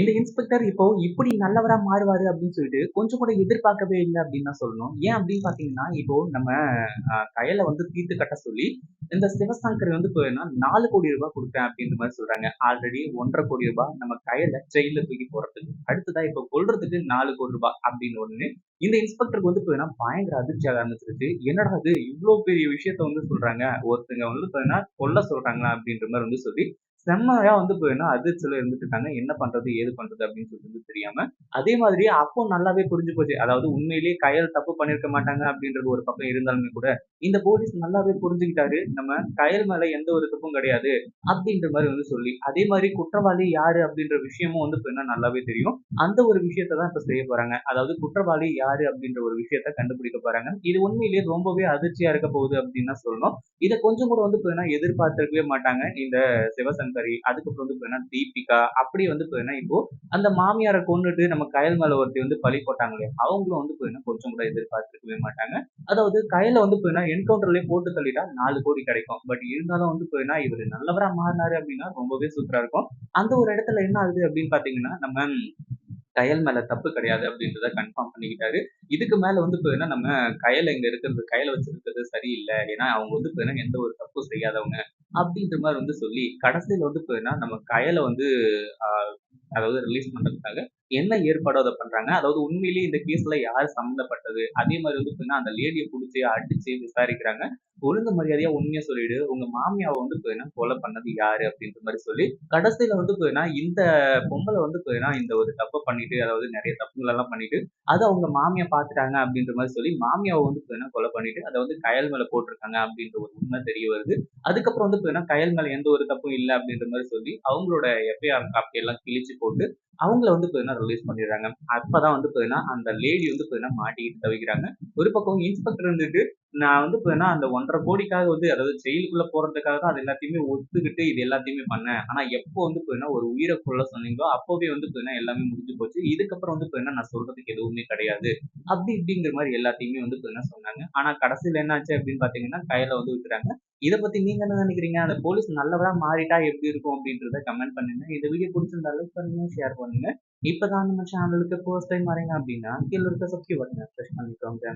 இந்த இன்ஸ்பெக்டர் இப்போ இப்படி நல்லவரா மாறுவாரு அப்படின்னு சொல்லிட்டு கொஞ்சம் கூட எதிர்பார்க்கவே இல்லை அப்படின்னு தான் சொல்லணும். ஏன் அப்படின்னு பாத்தீங்கன்னா இப்போ நம்ம அஹ், கயலை வந்து தீர்த்து கட்ட சொல்லி இந்த சிவசங்கர் வந்து போயின்னா நாலு கோடி ரூபாய் கொடுத்தேன் அப்படின்ற மாதிரி சொல்றாங்க. ஆல்ரெடி ஒன்றரை கோடி ரூபாய் நம்ம கயலை ஜெயில தூக்கி போறதுக்கு அடுத்ததா இப்போ கொல்றதுக்கு நாலு கோடி ரூபாய் அப்படின்னு ஒண்ணு இந்த இன்ஸ்பெக்டருக்கு வந்து போயின்னா பயங்கர அதிர்ச்சியாக ஆரம்பிச்சிருச்சு என்னடா இது இவ்வளவு பெரிய விஷயத்த வந்து சொல்றாங்க. ஒருத்தங்க வந்து கொல்ல சொல்றாங்களா அப்படின்ற மாதிரி வந்து சொல்லி செம்மையா வந்து போயின்னா அதிர்ச்சியில இருந்துட்டு இருக்காங்க என்ன பண்றது ஏது பண்றது அப்படின்னு சொல்லிட்டு தெரியாம அதே மாதிரி அப்போ நல்லாவே புரிஞ்சு போச்சு. அதாவது உண்மையிலேயே கயல் தப்பு பண்ணிருக்க மாட்டாங்க அப்படின்றது ஒரு பக்கம் இருந்தாலுமே கூட இந்த போலீஸ் நல்லாவே புரிஞ்சுக்கிட்டாரு. நம்ம கயல் மேல எந்த ஒரு தப்பும் கிடையாது அப்படின்ற மாதிரி வந்து சொல்லி அதே மாதிரி குற்றவாளி யாரு அப்படின்ற விஷயமும் வந்து இப்ப நல்லாவே தெரியும். அந்த ஒரு விஷயத்த தான் இப்ப செய்ய போறாங்க. அதாவது குற்றவாளி யாரு அப்படின்ற ஒரு விஷயத்த கண்டுபிடிக்க போறாங்க. இது உண்மையிலேயே ரொம்பவே அதிர்ச்சியா இருக்க போகுது அப்படின்னு சொல்லணும். இதை கொஞ்சம் கூட வந்து இப்ப எதிர்பார்த்திருக்கவே மாட்டாங்க. இந்த சிவசங்க அதுக்கப்புறம் வந்து பார்த்தீங்கன்னா தீபிகா அப்படி வந்து பார்த்தீங்கன்னா இப்போ அந்த மாமியாரை கொண்டுட்டு நம்ம கயல் மேல ஒருத்தி வந்து பழி போட்டாங்களே அவங்களும் வந்து பார்த்தீங்கன்னா கொஞ்சம் கூட எதிர்பார்த்துக்கவே மாட்டாங்க. அதாவது கையில வந்து பார்த்தீங்கன்னா என்கவுண்டர்லயே போட்டு தள்ளிட்டா நாலு கோடி கிடைக்கும். பட் இருந்தாலும் வந்து பார்த்தீங்கன்னா இவர் நல்லவரா மாறினாரு அப்படின்னா ரொம்பவே சூப்பரா இருக்கும். அந்த ஒரு இடத்துல என்ன ஆகுது அப்படின்னு பாத்தீங்கன்னா நம்ம கயல் மேல தப்பு கிடையாது அப்படின்றத கன்ஃபார்ம் பண்ணிக்கிட்டாரு. இதுக்கு மேல வந்து இப்போ நம்ம கயல் இங்க இருக்கிறது கயலை வச்சிருக்கிறது சரியில்லை. ஏன்னா அவங்க வந்து இப்போ எந்த ஒரு தப்பும் செய்யாதவங்க. அப்படின்ற மாதிரி வந்து சொல்லி கடைசியில வந்து இப்போ நம்ம கயல வந்து ஆஹ், அதாவது ரிலீஸ் பண்றதுக்காக என்ன ஏற்பாடோ அதை பண்றாங்க. அதாவது உண்மையிலேயே இந்த கேஸ்ல யார் சம்மந்தப்பட்டது? அதே மாதிரி வந்து இப்போ அந்த லேடியை பிடிச்சி அடிச்சு விசாரிக்கிறாங்க. ஒழுங்கு மரியாதையா உண்மையா சொல்லிடு. உங்க மாமியாவை வந்து இப்போ கொலை பண்ணது யாரு அப்படின்ற மாதிரி சொல்லி கடைசியில வந்து இப்போ இந்த பொம்பளை வந்து இப்போ இந்த ஒரு தப்பை பண்ணிட்டு அதாவது நிறைய தப்புகள் எல்லாம் பண்ணிட்டு அதை அவங்க மாமியா பார்த்துட்டாங்க அப்படின்ற மாதிரி சொல்லி மாமியாவை வந்து இப்போ கொலை பண்ணிட்டு அதை வந்து கயல் மேல போட்டிருக்காங்க அப்படின்ற ஒரு உண்மை தெரிய வருது. அதுக்கப்புறம் வந்து இப்போ கயல் மேல எந்த ஒரு தப்பும் இல்லை அப்படின்ற மாதிரி சொல்லி அவங்களோட எஃப்ஐஆர் காப்பி எல்லாம் கிழிச்சு போட்டு அவங்கள வந்து பார்த்தீங்கன்னா ரிலீஸ் பண்ணிடுறாங்க. அப்பதான் வந்து பார்த்தீங்கன்னா அந்த லேடி வந்து பார்த்தீங்கன்னா மாட்டிக்கிட்டு தவிக்கிறாங்க. ஒரு பக்கம் இன்ஸ்பெக்டர் இருந்துட்டு நான் வந்து பார்த்தீங்கன்னா அந்த ஒன்றரை கோடிக்காக வந்து அதாவது ஜெயிலுக்குள்ள போறதுக்காக தான் அது எல்லாத்தையுமே ஒத்துக்கிட்டு இது எல்லாத்தையுமே பண்ணேன். ஆனா எப்போ வந்து இப்போ என்ன ஒரு உயிரை கொள்ள சொன்னீங்களோ அப்போவே வந்து இப்போ எல்லாமே முடிஞ்சு போச்சு. இதுக்கப்புறம் வந்து இப்போ என்ன நான் சொல்றதுக்கு எதுவுமே கிடையாது. அப்படி இப்படிங்கிற மாதிரி எல்லாத்தையுமே வந்து இப்போ என்ன சொன்னாங்க. ஆனா கடைசியில் என்ன ஆச்சு அப்படின்னு பாத்தீங்கன்னா கையில வந்து விட்டுறாங்க. இதை பத்தி நீங்க என்ன நினைக்கிறீங்க? அந்த போலீஸ் நல்லவரா மாறிட்டா எப்படி இருக்கும் அப்படின்றத கமெண்ட் பண்ணுங்க. இந்த வீடியோ பிடிச்சிருந்தா லைக் பண்ணுங்க ஷேர் பண்ணுங்க. இப்பதான் நம்ம சேனலுக்கு ஃபர்ஸ்ட் டைம் வரீங்க அப்படின்னா கீழே இருக்க சப்ஸ்கிரைப் பட்டனை ப்ரெஸ் பண்ணிக்கோங்க.